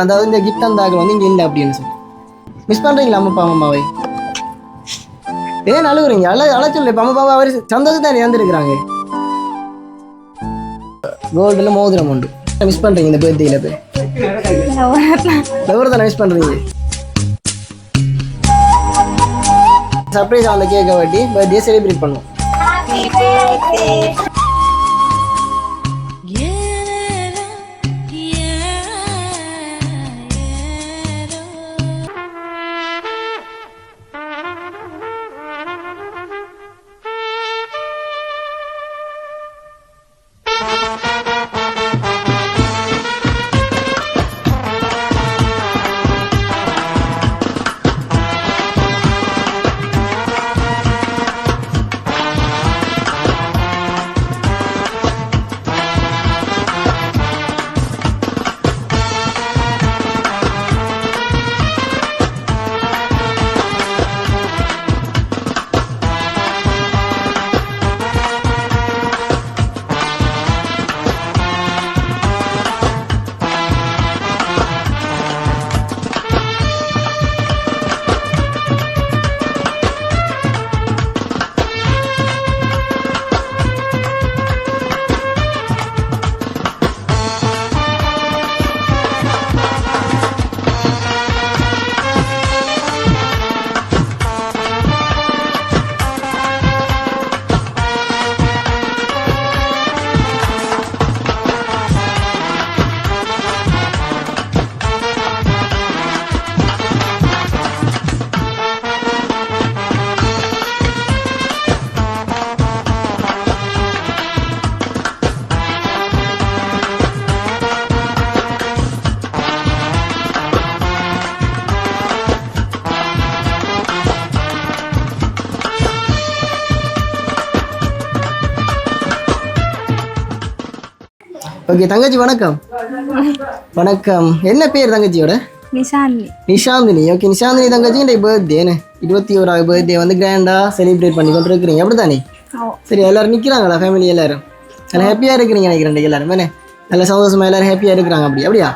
அதாவது இந்த கிஃப்ட் அந்த வந்து இங்கே இல்லை அப்படின்னு சொல்லி. மிஸ் பண்ணுறீங்களா அம்மா அம்மாவை? ஏன் அழுகுறீங்க அழ அழைச்சல இப்போ அம்மா அவர் சந்தோஷம் தான் இறந்துருக்குறாங்க. கோல்டில் மோதிரம் உண்டு. மிஸ் பண்ணுறீங்க இந்த பேர்த்தியில் போய்? எவ்வளோ தானே மிஸ் பண்ணுறீங்க சர்ப்ரைஸ் அந்த கேக்கை வட்டி பர்த்டே செலிப்ரேட் பண்ணுவோம். ஓகே தங்கச்சி வணக்கம். வணக்கம். என்ன பேர் தங்கச்சியோட? நிஷாந்தி நிஷாந்தினி. ஓகே நிஷாந்தினி தங்கச்சி இந்த பர்த்டே என்ன? இருபத்தி ஓராவது பர்த்டே வந்து கிராண்டாக செலிப்ரேட் பண்ணி கொண்டு இருக்கிறீங்க அப்படி தானே சரி எல்லாரும் நிற்கிறாங்களா ஃபேமிலி எல்லாரும்? நல்லா ஹாப்பியாக இருக்கிறீங்க நினைக்கிறேன் இன்னைக்கு எல்லாரும். என்ன? நல்ல சந்தோஷமா எல்லாரும் ஹாப்பியாக இருக்கிறாங்க அப்படி. அப்படியா?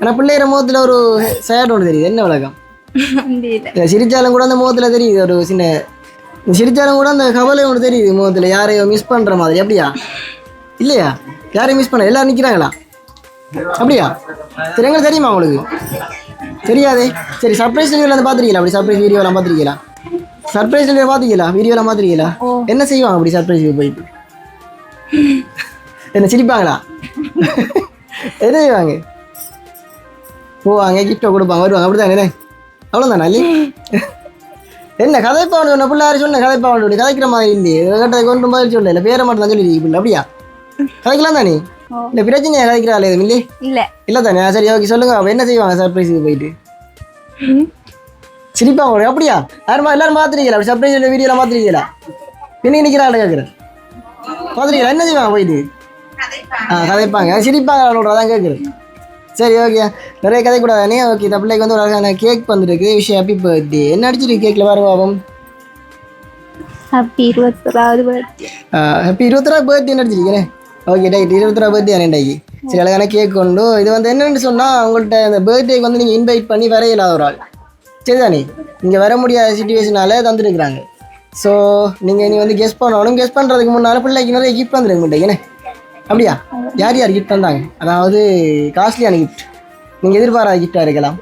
ஆனால் பிள்ளைகிற முகத்தில் ஒரு சேட் ஒன்று தெரியுது. என்ன விளக்கம் சிரிச்சாலும் கூட அந்த முகத்தில் தெரியுது. ஒரு சின்ன சிரிச்சாலும் கூட அந்த கவலை ஒன்று தெரியுது முகத்தில். யாரையோ மிஸ் பண்ணுற மாதிரி. அப்படியா? இல்லையா? யாரையும் மிஸ் பண்ண எல்லாரும் நிற்கிறாங்களா அப்படியா? சரி எங்களுக்கு தெரியுமா உங்களுக்கு? தெரியாதே. சரி சர்ப்ரைஸ் வீடியோவில் வந்து பார்த்துருக்கீங்களா? அப்படி சர்ப்ரைஸ் வீடியோலாம் பார்த்துருக்கீங்களா? சர்ப்ரைஸ் டெலிவரி பார்த்துருக்கீங்களா? வீடியோலாம் பார்த்துருக்கீங்களா? என்ன செய்வாங்க அப்படி சர்ப்ரைஸ் போயிட்டு? என்ன சிரிப்பாங்களா? என்ன செய்வாங்க? போவாங்க கிஃப்ட்டை கொடுப்பாங்க வருவாங்க. அப்படிதான் என்ன? அவ்வளோதானா இல்லை என்ன கதைப்பாவன் சொன்ன பிள்ளை யாரும் சொன்ன? கதைப்பாவன் கதைக்கிற மாதிரி இல்லையே. கேட்டதை கொண்டு மாதிரி சொல்லல. பேரை மட்டும் தான் சொல்லி பிள்ளை. அப்படியா? கதைக்கலாம் தானே. இல்லை பிரச்சனையா கதைக்கிறாள் எதுவும் இல்ல. இல்லை தானே? சரி ஓகே சொல்லுங்க. அப்போ என்ன செய்வாங்க சர்ப்ரைஸுக்கு போயிட்டு? சிரிப்பாங்க அப்படியா? யாருமா எல்லாரும் பார்த்துருக்கீங்களா அப்படி சர்ப்ரைஸ் வீடியோலாம் பார்த்துருக்கீங்களா பின்னி நிற்கிறாள் கேட்குறேன் பார்த்துருக்கீங்களா என்ன செய்வாங்க போயிட்டு? ஆ கதைப்பாங்க. சிரிப்பாங்க அவளோட அதான் கேட்குறேன் சரி ஓகே நிறைய கதை கூடாதானே ஓகே இந்த பிள்ளைக்கு வந்து ஒரு அழகான கேக் வந்துருக்கு. விஷயம் ஹாப்பி பர்த்டே என்ன அடிச்சிருக்கு கேக்கில் பாருங்க பாவம் ஹாப்பி இருபத்தொராவது பர்த்டே ஹாப்பி இருபத்தி ரூபா பர்த்டே அடிச்சிருக்கேனே ஓகே டைட் இருபத்தி ரூபா பர்த்டே அன்னைக்கு சரி அழகான கேக் கொண்டு இது வந்து என்னென்னு சொன்னால் உங்கள்கிட்ட இந்த பர்த்டேக்கு வந்து நீங்கள் இன்வைட் பண்ணி வர இல்லாத ஒரு ஆள். சரிதானே? இங்கே வர முடியாத சுச்சுவேஷனால தந்துருக்குறாங்க. ஸோ நீங்கள் இனி வந்து கெஸ் பண்ணணும். கெஸ் பண்ணுறதுக்கு முன்னால் பிள்ளைக்கு நிறைய கிஃப்ட் வந்துருக்க மாட்டேங்கண்ணே அப்படியா? யார் யார் கிஃப்ட் தந்தாங்க? அதாவது காஸ்ட்லியான கிஃப்ட் நீங்கள் எதிர்பாராத கிஃப்டாக இருக்கலாம்.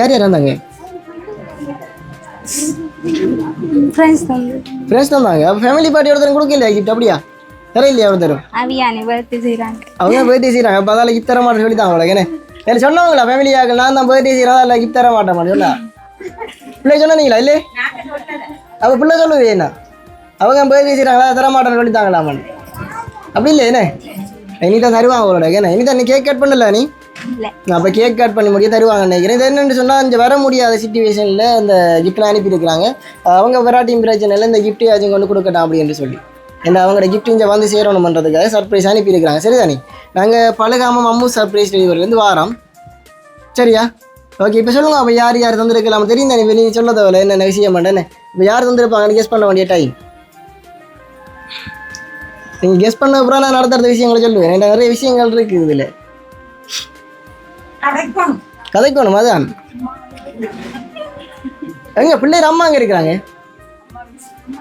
யார் யார் வந்தாங்க ஃப்ரெண்ட்ஸ் அப்போ ஃபேமிலி பார்ட்டி ஒருத்தரும் கொடுக்கலையா கிஃப்ட் அப்படியா? தர இல்லையா ஒருத்தரும் அவியானி பர்த்டே செய்கிறாங்க அவங்க பர்த்டே செய்கிறாங்க அப்போ அதால் கிஃப்ட் தர மாட்டேன் சொல்லி தாங்க என்ன எனக்கு சொன்னவங்களா ஃபேமிலியாக நான் தான் பர்த்டே செய்கிறேன் அதில் கிஃப்ட் தர மாட்டேன் மாதிரி சொல்ல பிள்ளை சொன்னீங்களா இல்லை? அப்போ பிள்ளை சொல்லுது என்ன? அவங்க பர்த்டே செய்கிறாங்களா தர மாட்டேன்னு சொல்லி தாங்களாமான்னு அப்படி இல்லை என்ன? இனி தான் தருவாங்க அவங்களோட ஏன்னா இனி தான் நீ கேக் கட் பண்ணல நீ? அப்போ கேக் கட் பண்ணி முடிய தருவாங்க நினைக்கிறேன். இது என்னென்னு சொன்னால் இந்த வர முடியாத சுச்சுவேஷனில் அந்த கிஃப்ட்லாம் அனுப்பியிருக்கிறாங்க. அவங்க வராட்டியும் பிரச்சனையில் இந்த கிஃப்ட் யாச்சும் கொண்டு கொடுக்கட்டும் அப்படின்னு சொல்லி. ஏன்னா அவங்களோட கிஃப்ட் இங்கே வந்து சேரணும் பண்ணுறதுக்காக சர்ப்ரைஸ் அனுப்பியிருக்கிறாங்க சரிதானே நாங்கள் பழகாம அம்மு சர்ப்ரைஸ் டெலிவரிலேருந்து வாரோம். சரியா? ஓகே இப்போ சொல்லுங்க அப்போ யார் யார் தந்திருக்கலாம் தெரியும் தானே? வெளியே நீங்கள் சொல்ல தேவையில்ல என்னென்ன விஷயம் பண்ணேன்னு இப்போ யார் தந்திருப்பாங்கன்னு கெஸ் பண்ண வேண்டிய டைம் நீங்கள் கெஸ் பண்ண அப்புறம் நான் நடத்துகிற விஷயங்களை சொல்லுவேன். என்கிட்ட நிறைய விஷயங்கள் இருக்குது இதில். கதைக்கணும். அதான் எங்க பிள்ளைர் அம்மா அங்க இருக்கிறாங்க?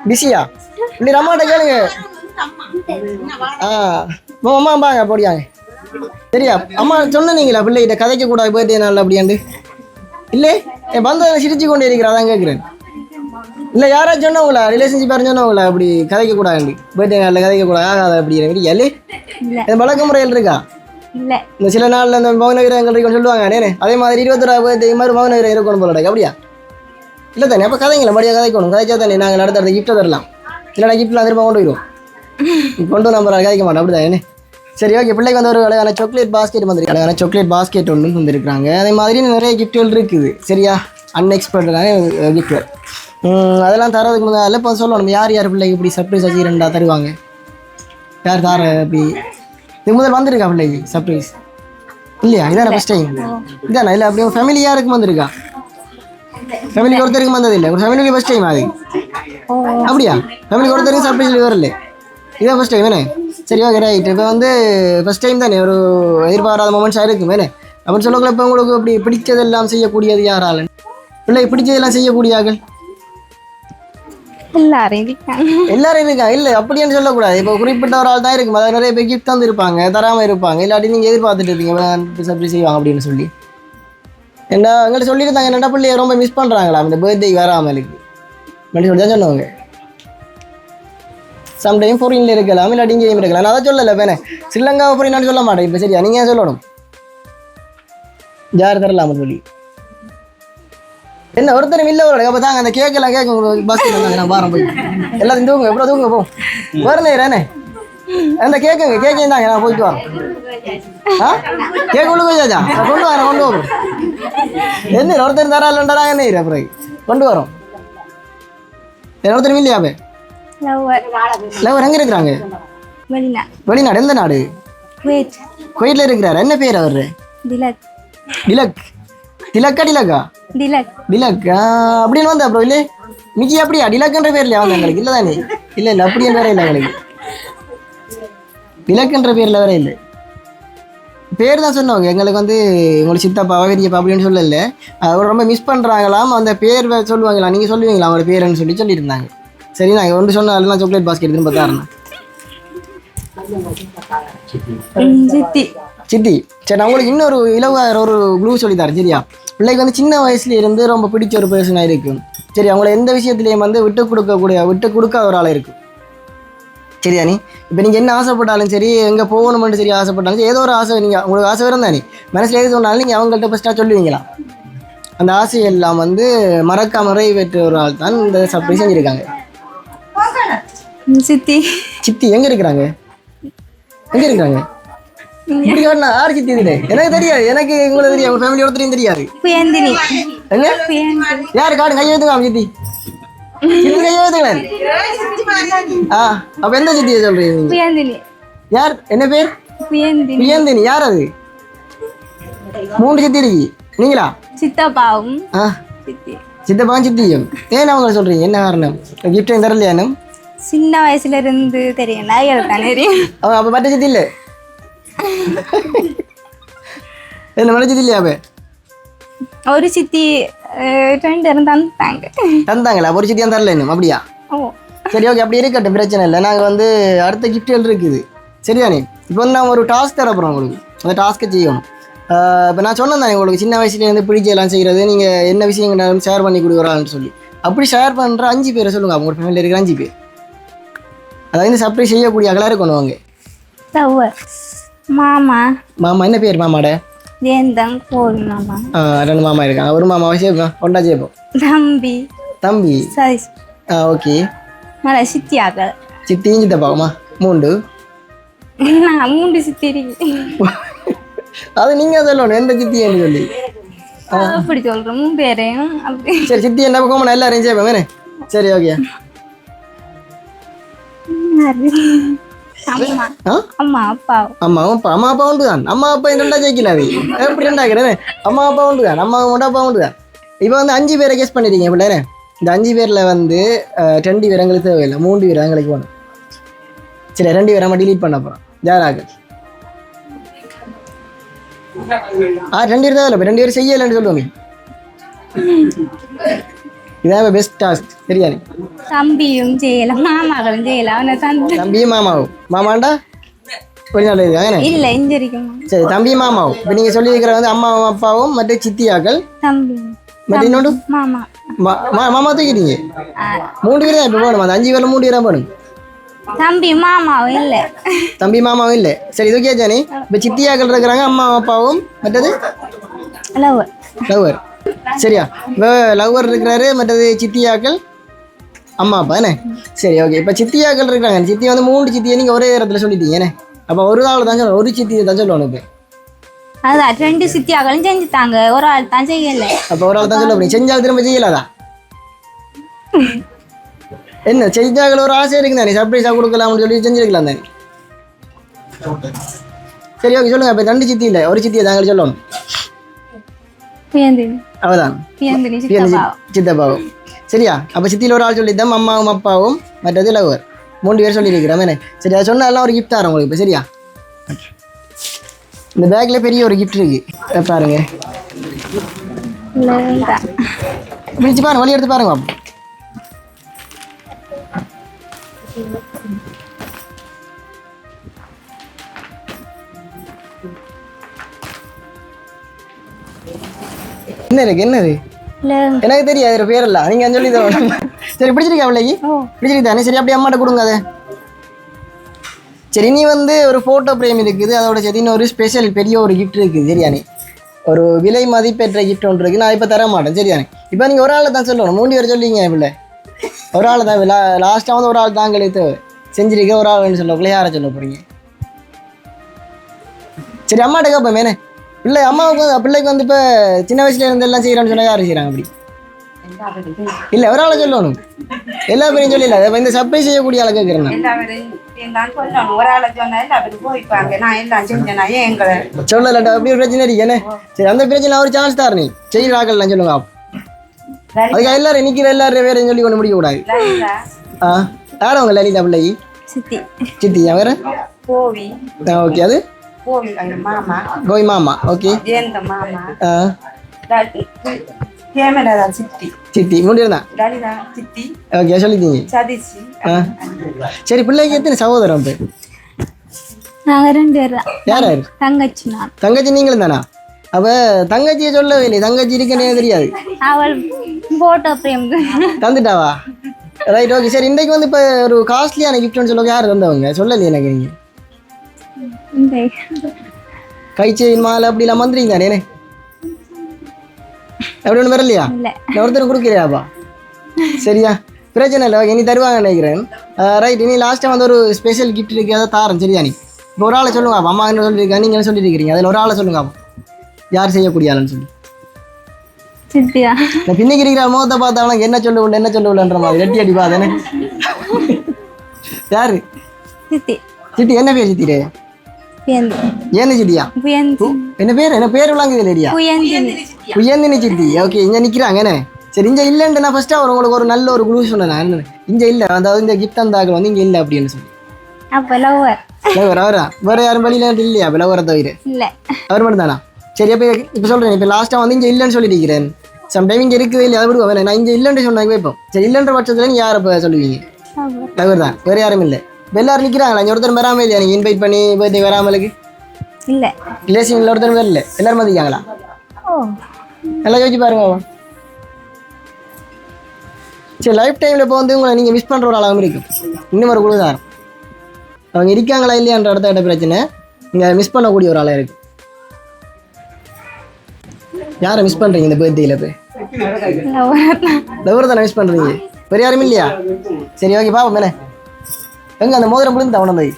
பிஸியா? பிள்ளைர் அம்மாட்ட கேளுங்க. ஆ அம்மா அம்பாங்க போடியாங்க சரியா? அம்மா சொன்னீங்களா பிள்ளைகிட்ட கதைக்க கூடாது பர்த்டே நாள் அப்படியாண்டு இல்லை என் பந்த சிரிச்சு கொண்டு இருக்கிறா அதான் கேட்குறேன் இல்லை யாராச்சும் சொன்னவங்களா? ரிலேஷன்ஷிப் யாரும் சொன்னவங்களா? அப்படி கதைக்க கூடாது பர்த்டே நாளில் கதைக்க கூடாது ஆகாது அப்படிங்கிற மாதிரி இல்ல. இந்த பழக்க முறையில் இருக்கா? இல்ல. இந்த சில நாள்ல இந்த மௌன வீரங்கள் இருக்குன்னு சொல்லுவாங்க நேனே அதே மாதிரி இருபத்தொரு பர்த்டே மாதிரி மௌன வீரம் இருக்கணும் போல இருக்கு. அப்படியா? இல்லை தானே அப்போ கதைங்களா மறுபடியும் கதைக்கணும் கதைச்சா தானே நாங்கள் அடுத்த அடுத்த கிஃப்ட்டை தரலாம். இல்லைனா கிஃப்ட்லாம் திரும்ப கொண்டு போயிடுவோம். கொண்டு வந்து நம்ம கதைக்க மாட்டோம் அப்படிதான் என்ன சரி ஓகே பிள்ளைக்கு வந்து ஒரு அழகான சாக்லேட் பாஸ்கெட் வந்துருக்கு அழகான சாக்லேட் பாஸ்கெட் ஒன்று வந்திருக்காங்க அதே மாதிரி நிறைய கிஃப்ட்கள் இருக்குது. சரியா? அன்எக்ஸ்பெக்டடான கிஃப்ட்கள் அதெல்லாம் தரதுக்கு முன்னால இப்போ சொல்லணும் யார் யார் பிள்ளைக்கு இப்படி சர்ப்ரைஸ் வச்சு ரெண்டா தருவாங்க? யார் தார இப்படி இது முதல் வந்திருக்கா பிள்ளைக்கு சர்ப்ரைஸ் இல்லையா? இதான ஃபஸ்ட் டைம் இதானா? இல்லை அப்படியே ஃபேமிலி யாருக்கும் வந்திருக்கா? ஃபேமிலிக்கு ஒருத்தருக்கும் வந்தது இல்லை ஒரு ஃபேமிலிக்கு ஃபஸ்ட் டைம் அது. அப்படியா? ஃபேமிலிக்கு ஒருத்தருக்கும் சர்ப்ரைஸ் வரல. இதான் ஃபஸ்ட் டைம் வேணே சரி ஓகே ரைட் இப்போ வந்து ஃபஸ்ட் டைம் தானே? ஒரு எதிர்பாராத மூமெண்ட்ஸாக இருக்கும் வேணே அப்படின்னு சொல்லக்குள்ள இப்போ உங்களுக்கு அப்படி பிடிச்சதெல்லாம் செய்யக்கூடியது யாரால? பிள்ளை பிடிச்சதெல்லாம் செய்யக்கூடியார்கள் எல்லாரும் இருக்காங்க எல்லாரும் இல்லை அப்படின்னு சொல்லக்கூடாது. இப்போ குறிப்பிட்ட ஒரு ஆள் தான் இருக்கும் அதாவது நிறைய பேர் கிஃப்ட் தந்து இருப்பாங்க தராமல் இருப்பாங்க. இல்லாட்டி நீங்க எதிர்பார்த்துட்டு இருப்பீங்க சப்ரி செய்வாங்க அப்படின்னு சொல்லி. என்ன எங்கள்கிட்ட சொல்லியிருந்தாங்க என்னடா பிள்ளைய ரொம்ப மிஸ் பண்ணுறாங்களா இந்த பர்த்டே வராமலுக்கு அப்படி சொல்லி தான் சொன்னவங்க. சம்டைம் ஃபோரின்ல இருக்கலாம் இல்லாட்டி இங்கேயும் இருக்கலாம். நான் அதை சொல்லலை பேனே ஸ்ரீலங்கா ஃபோரினான்னு சொல்ல மாட்டேன். இப்போ சரியா நீங்கள் சொல்லணும்? யார் தரலாமா சொல்லி. என்ன ஒருத்தர் இல்ல ஒரு அப்ப தாங்க அந்த கேக் எல்லாம் கேட்க பஸ் நான் வாரம் போய். எல்லாத்தையும் தூங்க எப்பறம் தூங்க போ. வரல அந்த கேக்குங்க கேக்கையும் தாங்க நான் போயிட்டு வரேன். ஆ? கேக் உள்ள போய் சாச்சா? நான் கொண்டு வரேன் கொண்டு வரோம் என்ன ஒருத்தர் தராலன்றா என்ன இரு அப்புறம். கொண்டு வரோம். என்ன ஒருத்தர் இல்லையாவே லவ்வர் லவர் எங்க இருக்கிறாங்க? வெளிநாடு. எந்த நாடு? கோயிலில் இருக்கிறாரு. என்ன பேர் அவரு? திலக். திலக். திலக்கா டிலக்கா டிலக் ஆ, அப்படின்னு வந்தா அப்புறம் இல்லை? மிக்கி அப்படியா? டிலக்ன்ற பேர்ல வந்த எங்களுக்கு? இல்லை தானே? இல்லை இல்லை அப்படி வேற இல்லை எங்களுக்கு. டிலக்ன்ற பேர்ல வேற இல்லை. பேர் தான் சொன்னவங்க. எங்களுக்கு வந்து உங்களுக்கு சித்தப்பா பெரியப்பா அப்படின்னு சொல்லல. அவர் ரொம்ப மிஸ் பண்ணுறாங்களாம் அந்த பேர் சொல்லுவாங்களா நீங்கள் சொல்லுவீங்களா அவங்களோட பேருன்னு சொல்லி சொல்லியிருந்தாங்க. சரி நாங்கள் ஒன்று சொன்னாலும் சாக்லேட் பாஸ்கெட் திரும்ப தரேன் ம், சித்தி சரி நான் உங்களுக்கு இன்னொரு இலவ ஒரு க்ளூ சொல்லி தரேன் சரியா? பிள்ளைக்கு வந்து சின்ன வயசுல இருந்து ரொம்ப பிடிச்ச ஒரு பர்சனாக இருக்கும் சரி அவங்கள எந்த விஷயத்துலையும் வந்து விட்டு கொடுக்கக்கூடிய விட்டு கொடுக்காத ஒரு ஆளாக இருக்கும் சரியா நீ? இப்போ நீங்கள் என்ன ஆசைப்பட்டாலும் சரி எங்கே போகணுமென்று சரி ஆசைப்பட்டாலும் சரி ஏதோ ஒரு ஆசை நீங்கள் உங்களுக்கு ஆசை வரும் தானே? மனசில் எது சொன்னாலும் நீங்கள் அவங்கள்ட்ட ஃபஸ்ட்டாக சொல்லுவீங்களா? அந்த ஆசையெல்லாம் வந்து மறக்காம நிறைவேற்ற ஒரு ஆள் தான் இந்த சர்ப்ரைஸ் செஞ்சுருக்காங்க. சித்தி. சித்தி எங்கே இருக்கிறாங்க? எங்கே இருக்கிறாங்க? இப்படி காட்டினா யார் சித்தி இது எனக்கு தெரியாது. எனக்கு உங்களுக்கு தெரியாது. உங்க ஃபேமிலி ஒருத்தரையும் தெரியாது. புயந்தினி. யார்? காடு கையை வைத்துக்கலாம் சித்தி சித்தி கையை வைத்துங்களேன் ஆ அப்ப எந்த சித்தியை சொல்றீங்க யார்? என்ன பேர்? புயந்தினி. யார் அது? மூன்று சித்தி இருக்கு. நீங்களா? சித்தப்பாவும் ஆ. சித்தி. சித்தப்பா சித்தியும். ஏன் அவங்கள சொல்றீங்க? என்ன காரணம்? கிஃப்ட் தரலையா இன்னும்? சின்ன வயசுல இருந்து தெரியும் நாய்கள் தானே தெரியும். அவங்க அப்ப மற்ற சித்தி இல்லை? என்ன இல்லையா அப்ப ஒரு சித்தி ரெண்டு இருந்து தந்தாங்க தந்தாங்களா ஒரு சித்தியும் தரல இன்னும் அப்படியா சரி ஓகே அப்படி இருக்கட்டும் பிரச்சனை இல்லை நாங்கள் வந்து அடுத்த கிஃப்ட்கள் இருக்குது சரியானே இப்போ வந்து நான் ஒரு டாஸ்க் தரப்போகிறோம் உங்களுக்கு அந்த டாஸ்க்கை செய்யணும் இப்போ நான் சொன்னேன் உங்களுக்கு சின்ன வயசுலேருந்து பிடிச்செல்லாம் செய்கிறது நீங்கள் என்ன விஷயங்கள் ஷேர் பண்ணி கொடுக்குறான்னு சொல்லி அப்படி ஷேர் பண்ணுற அஞ்சு பேரை சொல்லுங்கள் அவங்க ஃபேமிலியில் இருக்கிற அஞ்சு பேர் அதாவது சர்ப்ரைஸ் செய்யக்கூடிய அகலாக இருக்கணும் அவங்க மாமா. மாமா என்ன பேர் மாமாட? வேந்தம் கோல் மாமா. ரெண்டு மாமா இருக்காங்க. ஒரு மாமாவை சேர்ப்போம் ஒன்றா சேர்ப்போம் தம்பி. தம்பி? சதீஷ் ஆ ஓகே. மலை சித்தியாக்கள் சித்தியும் சித்தப்பாவுமா மூண்டு. நான் மூன்று சித்தி இருக்கு. அது நீங்கள் சொல்லணும். எந்த சித்தின்னு சொல்லி. அப்படி சொல்றேன் மூணு பேரையும் சரி சித்தி என்ன பக்கம் நான் சரி ஓகே. அம்மா அப்பா அம்மா அப்பா உண்டு தான். அம்மா அப்பா ரெண்டா ஜெயிக்கல அது? எப்படி ரெண்டாக்கிறேன் அம்மா அப்பா உண்டு தான். அம்மா மட்டும் அப்பா உண்டு தான். இப்போ வந்து அஞ்சு பேரை கெஸ் பண்ணிருக்கீங்க பிள்ளைனே இந்த அஞ்சு பேரில் வந்து ரெண்டு பேர் எங்களுக்கு தேவையில்லை. மூன்று பேர் எங்களுக்கு சரி ரெண்டு பேரை நம்ம delete பண்ண போகிறோம் ஜாராக ஆ ரெண்டு பேர் தான் இல்லை ரெண்டு பேரும் செய்யலைன்னு சொல்லுவோமே. இதான் பெஸ்ட் டாஸ்க் சரியா நீ? தம்பியும் செய்யலாம் மாமாக்களும் செய்யலாம் தம்பியும் மாமாவும். மாமாண்டா? வெளிநாடு இருக்காங்க இல்ல இஞ்சிருக்குமா சரி தம்பியும் மாமாவும். இப்போ நீங்கள் சொல்லியிருக்கிற வந்து அம்மாவும் அப்பாவும் மற்ற சித்தியாக்கள்? தம்பி. மற்ற இன்னொன்று? மாமா. மாமா தூக்கிட்டீங்க? மூணு பேர் தான் இப்போ போகணும் அந்த அஞ்சு பேரில் மூணு பேர் தான் போகணும். தம்பி மாமாவும் இல்ல. தம்பி மாமாவும் இல்லை. சரி இது ஓகே ஜானி. இப்போ சித்தியாக்கள் இருக்கிறாங்க அம்மாவும் அப்பாவும் மற்றது? லவ் லவ்வர் சரியா? லவ்வர் இருக்கிறாரு மற்றது சித்தியாக்கள். அம்மா அப்பா என்ன? சரி ஓகே இப்போ சித்தியாக்கள் இருக்கிறாங்க. சித்தி வந்து மூணு சித்தியை நீங்கள் ஒரே இடத்துல சொல்லிட்டீங்க என்ன? அப்போ ஒரு ஆள் தான் சொல்லணும் ஒரு சித்தியை தான் சொல்லணும் இப்போ. அதான் ரெண்டு சித்தியாக்களும் செஞ்சுட்டாங்க. ஒரு ஆள் தான் செய்யல. அப்போ ஒரு ஆள் தான் சொல்ல முடியும். செஞ்சால் திரும்ப செய்யலாதா? என்ன செஞ்சாக்கள் ஒரு ஆசை இருக்கு தானே சர்ப்ரைஸாக கொடுக்கலாம்னு சொல்லி செஞ்சிருக்கலாம் தானே? சரி ஓகே சொல்லுங்க. இப்போ ரெண்டு சித்தி இல்லை. ஒரு சித்தியை தாங்கள் சொல்லணும். அவதான் சித்தப்பாவும் சரியா அப்போ சித்தியில் ஒரு ஆள் சொல்லித்தான் அம்மாவும் அப்பாவும் மற்றது லவர் மூணு பேர் சொல்லியிருக்கிறோம் என்ன சரி அதை சொன்னாலாம் ஒரு gift தரோம் உங்களுக்கு இப்போ சரியா இந்த பேக்கில் பெரிய ஒரு gift இருக்கு பாருங்க. பிடிச்சு பாருங்க வழி எடுத்து பாருங்க என்ன இருக்கு? என்னது? எனக்கு தெரியாது அது பேர் இல்ல. நீங்க சொல்லி தரணும் சரி பிடிச்சிருக்கா பிள்ளைக்கு? ஓ. பிடிச்சிருக்கு தானே சரி அப்படியே அம்மாட்ட கொடுங்க அதை. சரி நீ வந்து ஒரு ஃபோட்டோ பிரேம் இருக்குது. அதோட சரி இன்னொரு ஸ்பெஷல் பெரிய ஒரு gift இருக்குது. சரியானே ஒரு விலை மதிப்பெற்ற gift ஒன்று இருக்குது நான் இப்போ தர மாட்டேன் சரியானே இப்போ நீங்கள் ஒரு ஆளை தான் சொல்லணும். மூணு பேர் சொல்லிங்க பிள்ளை. ஒரு ஆள் தான் லாஸ்ட்டாக வந்து ஒரு ஆள் தாங்களே தேவை செஞ்சிருக்க ஒரு ஆள்னு சொல்ல யாரை சொல்ல போகிறீங்க சரி அம்மாட்ட கேட்போம் மேனே பிள்ளை அம்மாவுக்கு வந்து பிள்ளைக்கு வந்து இப்போ சின்ன வயசுல இருந்து எல்லாம் செய்கிறான்னு சொன்னால் யார் செய்கிறாங்க அப்படி? இல்லை ஒரு ஆளை சொல்லணும். எல்லா பேரையும் சொல்லல இப்ப இந்த சர்ப்ரைஸ் செய்யக்கூடிய ஆளை கேட்குறேன் சொல்லலட்டா அப்படி பிரச்சனை இருக்கு. என்ன? சரி அந்த பிரச்சனை ஒரு சான்ஸ் தாரு நீ. செய்கிற ஆக்கள்லாம் சொல்லுங்க. அதுக்கு எல்லாரும் நிற்கிற எல்லாரும் வேற சொல்லி கொண்டு முடிக்க கூடாது ஆ? யாரும் அவங்க லலிதா பிள்ளைக்கு சித்தி. சித்தியா வேற ஓகே அது? கோவி அந்த மாமா கோய் மாமா ஓகே ஜெயந்த மாமா ஆ கேமரா சித்தி சித்தி மூணு பேர் தான் லலிதா சித்தி ஓகே சொல்லிட்டீங்க ஆ சரி பிள்ளைக்கு எத்தனை சகோதரம் இப்போ நாங்க ரெண்டு பேர் தான் யார் யார் தங்கச்சி நான் தங்கச்சி நீங்களும் தானா அப்போ தங்கச்சியை சொல்லவே இல்லை தங்கச்சி இருக்குன்னே தெரியாது அவள் போட்டோ பிரேம்க்கு தந்துட்டாவா ரைட் ஓகே சரி இன்றைக்கு வந்து இப்போ ஒரு காஸ்ட்லியான கிஃப்ட்னு சொல்லுங்க யார் தந்தவங்க? சொல்லலையே எனக்கு நீங்கள் கை செயின் மாலை அப்படிலாம் வந்துறீங்க தானே அப்படி ஒன்றும் வரலையா? நான் ஒருத்தர் கொடுக்கலையாப்பா? சரியா? பிரச்சனை இல்லை இனி தருவாங்க நினைக்கிறேன். ரைட் இனி லாஸ்ட்டாக வந்து ஒரு ஸ்பெஷல் கிஃப்ட் இருக்கு அதை தாரேன் சரியா நீ? இப்போ ஒரு ஆளை சொல்லுங்க அப்பா அம்மா என்ன சொல்லியிருக்கா நீங்கள் என்ன சொல்லியிருக்கிறீங்க அதில் ஒரு ஆளை சொல்லுங்க அப்பா. யார் செய்யக்கூடிய ஆளுன்னு சொல்லி. சித்தியா. நான் பின்னிக்கு இருக்கிற முகத்தை பார்த்தாலும் என்ன சொல்ல உள்ள என்ன சொல்ல உள்ளன்ற மாதிரி ரெட்டி அடி பாதனே யாரு? சித்தி. சித்தி என்ன பேர் சித்திரே ஏன்னு சித்தியா புயந்தி. என்ன பேர்? என்ன பேர் விளாங்குது புயந்தினி. சித்தி ஓகே இங்கே நிற்கிறாங்க என்ன? சரி இங்கே இல்லைன்ட்டு நான் ஃபஸ்ட்டு அவர் உங்களுக்கு ஒரு நல்ல ஒரு குழு சொன்னேன் நான். இங்கே இல்லை அதாவது இந்த கிஃப்ட் அந்த வந்து இங்கே இல்லை அப்படின்னு சொல்லி. அப்ப லவ்வர் அவரா? வேற யாரும் வழியில இல்லையா? இப்போ லவரை தவிர. இல்ல. அவர் மட்டும் தானா சரி அப்போ இப்போ சொல்கிறேன் இப்போ லாஸ்ட்டாக வந்து இங்கே இல்லைன்னு சொல்லிட்டு இருக்கிறேன் சம்டைம் இங்கே இருக்குது இல்லை அதை விடுவோம் நான் இங்கே இல்லைன்னு சொன்னாங்க வைப்போம் சரி இல்லைன்ற பட்சத்தில் யாரை இப்போ சொல்லுவீங்க? லவ்வர் தான். வேறு யாரும் இல்லை. இப்போ எல்லாரும் நிற்கிறாங்களா இங்கே ஒருத்தர் வராமல் இல்லையா? நீங்கள் இன்வைட் பண்ணி பர்த்டே வராமலுக்கு? இல்ல. ரிலேஷன் ஒருத்தர் வரல. எல்லாரும் மதிக்காங்களா ஓ. நல்லா யோசிச்சு பாருங்க சரி லைஃப் டைமில் இப்போ வந்து உங்களை நீங்கள் மிஸ் பண்ணுற ஒரு ஆளாகவும் இருக்கும் இன்னும் ஒரு குழு தான் அவங்க இருக்காங்களா இல்லையான்ற அடுத்த கட்ட பிரச்சனை. நீங்கள் மிஸ் பண்ணக்கூடிய ஒரு ஆளாக இருக்கு. யாரை மிஸ் பண்ணுறீங்க இந்த பர்த்டேயில் போய் லவ்வர் லவர் தானே. மிஸ் பண்ணுறீங்க வேறு யாரும் இல்லையா? சரி ஓகே பாப்போம் மேலே. எங்கே அந்த மோதிரம் விழுந்து அவன போய்?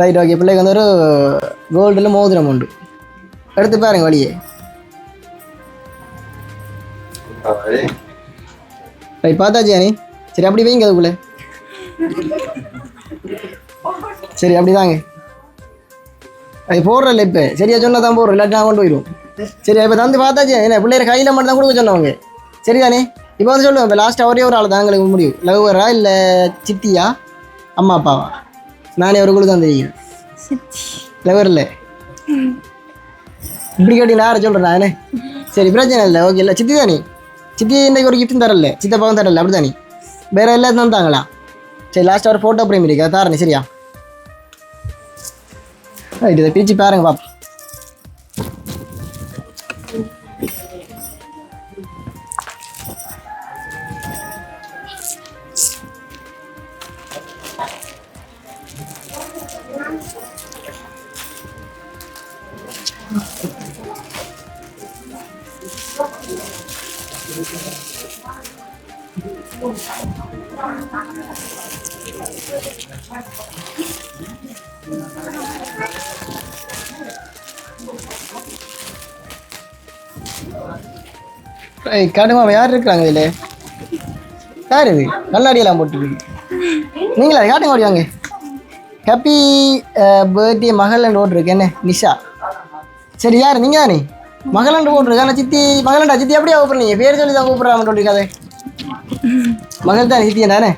ரைட் ஓகே பிள்ளைக்கு வந்து ஒரு கோல்டில் மோதிரம் உண்டு. எடுத்து பாருங்க வழியே. ரைட் பார்த்தாச்சியா நீ சரி அப்படி வைங்க அதுக்குள்ளே. சரி அப்படிதாங்க அது போடுறல இப்போ. சரியா சொன்னா தான் போடுறோம் இல்லாட்டி நான் கொண்டு போயிடுவோம். சரி இப்போ தந்து பார்த்தாச்சு. என்ன பிள்ளைய கையில் மட்டும் தான் கொடுக்க சொன்னவங்க. சரிதானே? இப்போ வந்து சொல்லுவேன் இப்போ லாஸ்ட்டாக ஒரே ஒரு ஆள் தான் எங்களுக்கு முடியும் லவ்வரா இல்லை சித்தியா? அம்மா அப்பாவா? நானே ஒரு குழு தான் தெரியும் லவர் இல்லை இப்படி கேட்டி நான் சொல்கிறேன் நானே? சரி பிரச்சனை இல்லை ஓகே இல்லை. சித்தி தானே? சித்தி இன்றைக்கு ஒரு கிஃப்ட்டும் தரல. சித்தப்பாவும் தரல அப்படி தானே வேற எல்லாம் தந்தாங்களா? சரி லாஸ்ட்டாக ஒரு ஃபோட்டோ ஃப்ரேம் இருக்கு தாரணி சரியா? ரைட் இதை பிரித்து பாருங்க பாப்பா ஏய் யார் இருக்கிறாங்க இதில்? யார் இது? கண்ணாடியெல்லாம் போட்டுருக்கு. நீங்களா காட்டுங்க ஓடிவாங்க ஹாப்பி பர்த்டே மகள்னு ஓட்டுருக்கு என்ன? நிஷா. சரி யார்? நீங்கள் தானே? மகளண்டு ஓட்டுருக்கா ஆனால் சித்தி மகளண்டா சித்தி அப்படியே கூப்பிட்றீங்க? பேர் சொல்லி தான் கூப்பிட்றாம ஓட்டிருக்காதே மகள் தானே சித்தி தானே?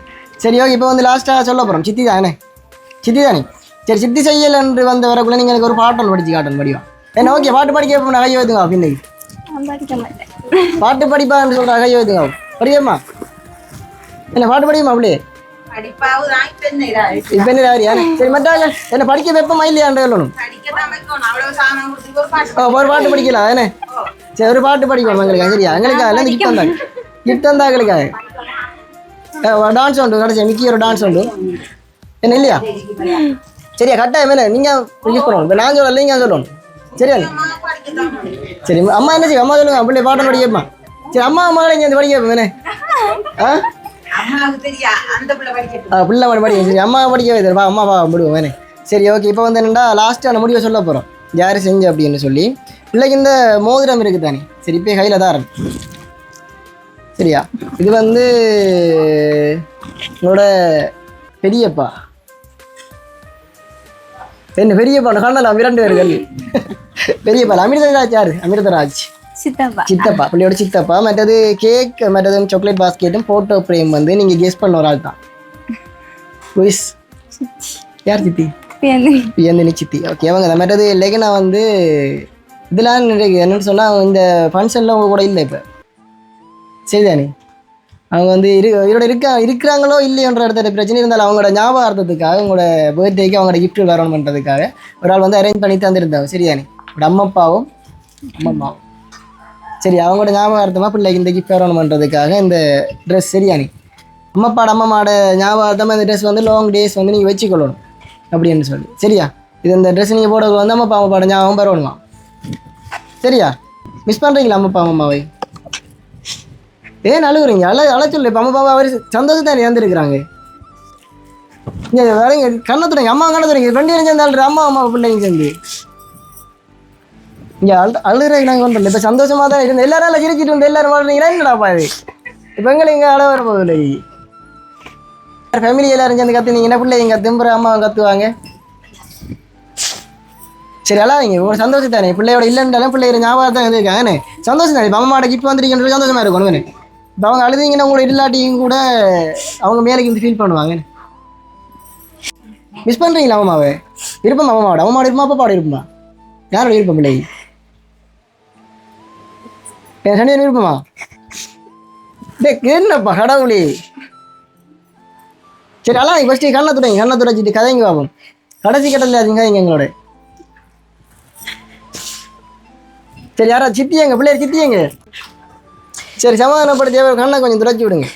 சரி ஓகே இப்போ வந்து லாஸ்ட்டாக சொல்ல போகிறோம் சித்தி தானே? சித்தி தானே? சரி சித்தி செய்யல் என்று வந்த வரக்குள்ள நீங்கள் எனக்கு ஒரு பாட்டன் படிச்சு காட்டன் படிவா. என்ன ஓகே பாட்டு படிக்க எப்போ நான் கையை வைத்துங்க பின்னுக்கு பாட்டு படிப்பான்னு சொல்ற கையை வைத்துங்க படிக்கமா என்ன பாட்டு படிக்குமா அப்படியே இப்ப என்ன. இப்போ என்ன என்ன படிக்க வெப்பமா இல்லையாண்டு சொல்லணும்? ஒரு பாட்டு ஓ, ஒரு பாட்டு படிக்கலாம் தானே சரி ஒரு பாட்டு படிக்கணும் எங்களுக்கு சரியா? எங்களுக்கு அதில் கிஃப்ட் வந்தாங்க கிஃப்ட் வந்தா எங்களுக்காக. டான்ஸ் உண்டு கடைசி மிக்கி ஒரு டான்ஸ் உண்டு. என்ன இல்லையா? சரியா கட்டாயம் என்ன? நீங்கள் யூஸ் பண்ணணும் இப்போ நான் சொல்லல நீங்கள் சொல்லணும். சரியா. சரி அம்மா என்ன செய்யும் அம்மா சொல்லுங்க அப்படியே பாட்டம் படிக்கப்பா சரி அம்மா அம்மா இங்கே வந்து படிக்க வைப்பேன் ஆ? பிள்ளை பிள்ளை மட்டும் படிக்க சரி அம்மா படிக்க வைக்கிறப்பா அம்மா அப்பா விடுவோம் வேணே சரி ஓகே இப்போ வந்து என்னடா லாஸ்ட்டான முடிவை சொல்ல போகிறோம் யார் செஞ்சு அப்படின்னு சொல்லி. பிள்ளைக்கு இந்த மோதிரம் இருக்கு தானே சரி இப்போ கையில் தான் சரியா? இது வந்து உங்களோட பெரியப்பா. என்ன பெரியப்பா கண்ணலாம் இரண்டு பேர் கல்வி பெரியப்பா அமிர்தராஜ் யாரு? அமிர்தராஜ். சித்தப்பா. சித்தப்பா பிள்ளையோட சித்தப்பா. மற்றது கேக் மற்றது சாக்லேட் பாஸ்கெட்டும் ஃபோட்டோ ஃப்ரேம் வந்து நீங்கள் கெஸ் பண்ண ஒரு ஆள் தான். உயிஸ் யார் சித்தி? பியந்தினி. சித்தி. ஓகே அவங்க மற்றது லெகனா வந்து இதெல்லாம் நிறைய என்னன்னு சொன்னால் இந்த ஃபங்க்ஷனில் அவங்க கூட இல்லை இப்போ. சரிதானே? அவங்க வந்து இரு இவரோட இருக்கா இருக்கிறாங்களோ இல்லையோன்ற இடத்துல பிரச்சனை இருந்தாலும் அவங்களோட ஞாபகார்த்தத்துக்காக உங்களோட பர்த்டேக்கு அவங்களோட கிஃப்ட் வரணும் பண்ணுறதுக்காக ஒரு ஆள் வந்து அரேஞ்ச் பண்ணி தந்திருந்தாங்க. சரிதானே? அவங்களோட அம்மாப்பாவும் அம்மாவும் சரி அவங்களோட ஞாபகார்த்தமாக பிள்ளைக்கு இந்த கிஃப்ட் வரணும் பண்ணுறதுக்காக இந்த ட்ரெஸ் சரியானே அம்மாப்பாட அம்மாவோட ஞாபகார்த்தமாக இந்த ட்ரெஸ் வந்து லாங் டேஸ் வந்து நீங்கள் வச்சுக்கொள்ளணும் அப்படின்னு சொல்லி. சரியா? இது இந்த ட்ரெஸ் நீங்கள் போட வந்து அம்மாப்பா அம்மாப்பாட ஞாபகம் வரணுமா? சரியா? மிஸ் பண்ணுறீங்களா அம்மாப்பா அம்மாவை ஏன் அழுகுறீங்க அழ அழ சொல்லு இப்போ அம்மா அப்பா அவர் சந்தோஷத்தான் இறந்துருக்குறாங்க இங்கே வேறங்க கண்ணை அம்மா கண்ணத்துறீங்க ரெண்டு பேரும் சேர்ந்து அழுற அம்மா அம்மா பிள்ளைங்க சேர்ந்து. இங்கே அழு அழுகிறதுக்கு நாங்கள் ஒன்றும் இல்லை. இப்போ சந்தோஷமாக தான் இருந்து எல்லாரும் எல்லாம் சிரிச்சிட்டு வந்து எல்லாரும் வாழ்றீங்களா? என்னடாப்பா இது? இப்போ எங்களை இங்கே அழ வர போதில்லை ஃபேமிலி எல்லாரும் சேர்ந்து கத்துனீங்கன்னா பிள்ளைங்க கத்தும்புற அம்மாவும் கத்துவாங்க? சரி அழாதீங்க. ஒரு சந்தோஷம் தானே. பிள்ளையோட இல்லைன்றாலும் பிள்ளையோட ஞாபகம் தான் இருக்காங்கண்ணே சந்தோஷம் தானே. இப்போ அம்மாவோட கிஃப்ட் வந்துருக்கின்றது சந்தோஷமா இருக்கும் ஒன்று அவங்க அழுதிங்கன்னா உங்களோட இல்லாட்டியும் கூட அவங்க மேலே இருந்து ஃபீல் பண்ணுவாங்க. மிஸ் பண்ணுறீங்களா அம்மாவை விருப்பம் அம்மாவோட அம்மாவோட இருப்பா அப்பாவோட இருப்பா யாரோட விருப்பம் இல்லை? என் சனியன் விருப்பமா? டே என்னப்பா கடவுளே? சரி அலாம் ஃபஸ்ட்டு கண்ணை துடைங்க கண்ணை துடைச்சிட்டு கதைங்க பாப்போம். கடைசி கட்டல அதுங்க கதைங்க எங்களோட. சரி யாரா சித்தியங்க பிள்ளையர் சித்தியங்க? சரி சமாதானப்படுத்தி கண்ணை கொஞ்சம் துடைச்சி விடுங்க.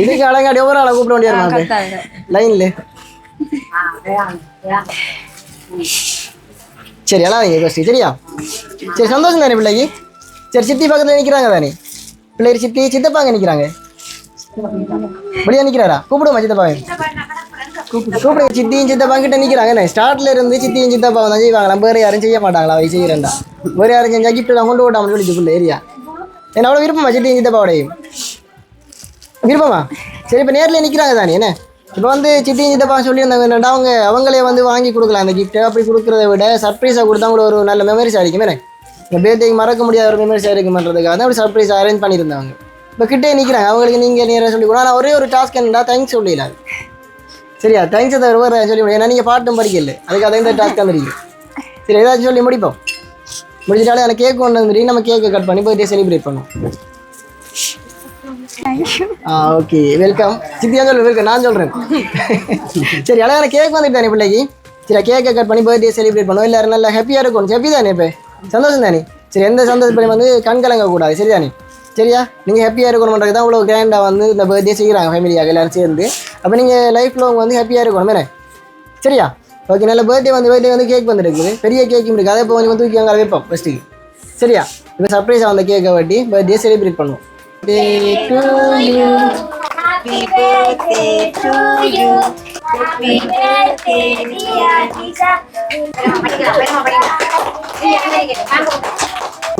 இதுக்கு அழகாடி ஒவ்வொரு ஆளை கூப்பிட வேண்டிய லைன்ல சரி அழாதீங்க ஃபஸ்ட்டு சரியா? சரி சந்தோஷம் தானே பிள்ளைக்கு? சரி சித்தி பக்கத்தில் நிற்கிறாங்க தானே? பிள்ளையர் சித்தி சித்தப்பாங்க நிற்கிறாங்க வெளியே நிற்கிறாரா கூப்பிடுமா சித்தப்பாங்க கூப்பிடுங்க சித்தியும் சித்தப்பா கிட்ட நிற்கிறாங்க ஸ்டார்ட்ல இருந்து சித்தியும் சித்தப்பா தான் செய்வாங்களா? வேறு யாரும் செய்ய மாட்டாங்களா? அவை செய்கிறேன்டா வேறு யாரும் செஞ்சா கிஃப்ட் நான் கொண்டு விட்டாமல் சொல்லிச்சு பிள்ளை ஏரியா என்ன அவ்வளோ விருப்பமா சித்தியும் சித்தப்பாவோடையும் விருப்பமா? சரி இப்போ நேரில் நிற்கிறாங்க தானே என்ன? இப்போ வந்து சித்தியும் சித்தப்பா சொல்லியிருந்தாங்க என்னடா அவங்க அவங்களே வந்து வாங்கி கொடுக்கலாம் அந்த கிஃப்ட்டை அப்படி கொடுக்குறத விட சர்ப்ரைஸாக கொடுத்தா கூட ஒரு நல்ல மெமரிஸ் ஆகிக்கும் என்ன? இந்த மறக்க முடியாத ஒரு மெமரிஸ் ஆகிருக்குமன்றதுக்காக தான் அப்படி சர்ப்ரைஸ் அரேஞ்ச் பண்ணியிருந்தாங்க. இப்போ கிட்டே நிற்கிறாங்க அவங்களுக்கு நீங்கள் நேராக சொல்லி கூட ஆனால் ஒரே ஒரு டாஸ்க் என்னடா? தேங்க்ஸ் சொல்லிடலாம் சரியா? தேங்க்ஸ் தவிர வேறு சொல்லி முடியும் ஏன்னா நீங்கள் பாட்டும் படிக்கல. அதுக்கு அதை இந்த டாஸ்க் வந்துருக்கு சரி ஏதாச்சும் சொல்லி முடிப்போம். முடிஞ்சாலே எனக்கு கேக் கொண்டு வந்துருக்கு நம்ம கேக்கை கட் பண்ணி பர்த்டே செலிப்ரேட் பண்ணுவோம். ஆ ஓகே வெல்கம் சித்தியா சொல்லு வெல்கம் நான் சொல்கிறேன் சரி அழகான கேக் வந்துட்டு தானே பிள்ளைக்கு? சரி கேக்கை கட் பண்ணி பர்த்டே செலிப்ரேட் பண்ணுவோம். எல்லாரும் நல்லா ஹாப்பியாக இருக்கும் ஹாப்பி தானே இப்போ? சந்தோஷம் தானே? சரி எந்த சந்தோஷப்படி வந்து கண் கலங்க கூடாது சரிதானே? சரியா? நீங்கள் ஹாப்பியாக இருக்கணுன்றது தான் இவ்வளோ கிராண்டாக வந்து இந்த பர்த்டே செய்கிறாங்க ஃபேமிலியாக எல்லோரும் சேர்ந்து. அப்போ நீங்கள் லைஃப்பில் அவங்க வந்து ஹாப்பியாக இருக்கணும் என்ன சரியா? ஓகே நல்ல பர்த்டே வந்து பர்த்டே வந்து கேக் வந்துருக்குது பெரிய கேக்கும் இருக்குது அதை இப்போ கொஞ்சம் தூக்கி அங்கே வைப்போம் ஃபஸ்ட்டுக்கு சரியா? இப்போ சர்ப்ரைஸாக வந்த கேக்கை வட்டி பர்த்டே செலிப்ரேட் பண்ணுவோம்.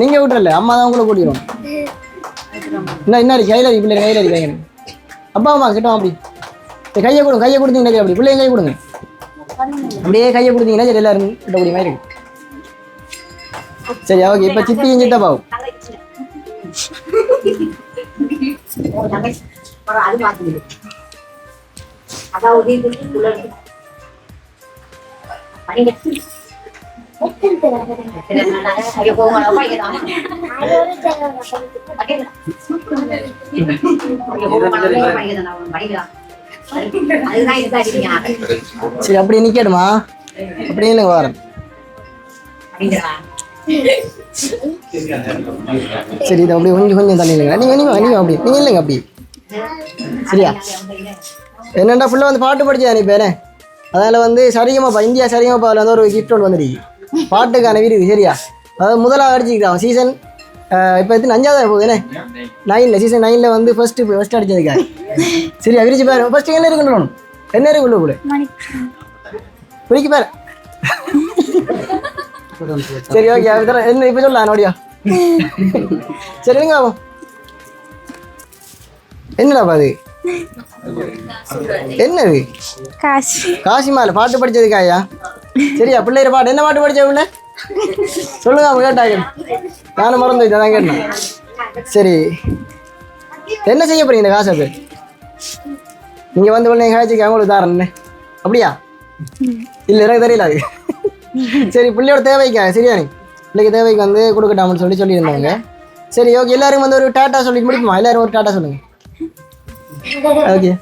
நீங்க விட்டுறல அம்மா தான் உங்களை கூட்டிடும் என்ன என்ன இருக்கு கையில் இருக்கு பிள்ளை கையில் இருக்கு அப்பா அம்மா கிட்ட அப்படி. கையை கொடுங்க கையை கொடுத்தீங்கன்னா அப்படி பிள்ளைங்க கை கொடுங்க. அப்படியே கையை கொடுத்தீங்கன்னா சரி எல்லாரும் கிட்ட கூடிய மாதிரி இருக்கு சரி ஓகே இப்போ சித்தியும் சித்தப்பாவும் சரி அப்படி நிக்கணுமா அப்படியே இல்லைங்க வரேன். சரி இது அப்படியே கொஞ்சம் கொஞ்சம் தண்ணி இல்லைங்க நீங்கள் நீங்கள் நீங்கள் அப்படி நீங்கள் இல்லைங்க அப்படி. சரியா? என்னடா ஃபுல்லாக வந்து பாட்டு படிச்சா நீ பேரே அதில் வந்து சரிகமாப்பா இந்தியா சரிகமாப்பாவில் வந்து ஒரு கிஃப்ட் ஒன்று வந்துருக்கு. பாட்டுக்கான விருது சரியா? அதாவது முதலாக அடிச்சுக்கிறான் சீசன் இப்போ எத்தனை? அஞ்சாவது போகுது என்ன? நைனில் சீசன் நைனில் வந்து ஃபஸ்ட்டு ஃபஸ்ட்டு அடிச்சதுக்கா? சரியா விரிச்சு பாரு. ஃபஸ்ட்டு என்ன இருக்குன்னு என்ன இருக்கு உள்ள கூட பிடிக்க பாரு. சரி ஓகே என்ன இப்போ சொல்லலாம் நோடியா சரிங்க ஆகும் என்னடாப்பா அது? என்னது? காசு. காசி மாலை பாட்டு படிச்சதுக்காயா சரியா பிள்ளைகிற பாட்டு என்ன பாட்டு படிச்ச உள்ள சொல்லுங்க அவங்க கேட்டாங்க. நானும் மறந்து தான் கேட்டேன். சரி. என்ன செய்ய போறீங்க இந்த காசை அது நீங்க வந்து உடனே காய்ச்சிக்கு அவங்களுக்கு தாரேன் அப்படியா? இல்ல எனக்கு தெரியல அது. சரி பிள்ளையோட தேவைக்கா சரியா நீ? பிள்ளைக்கு தேவைக்கு வந்து கொடுக்கட்டாமன்னு சொல்லி சொல்லியிருந்தாங்க. சரி ஓகே எல்லாரும் வந்து ஒரு டாட்டா சொல்லி முடிக்குமா எல்லாரும் ஒரு டாட்டா சொல்லுங்க. ஓகே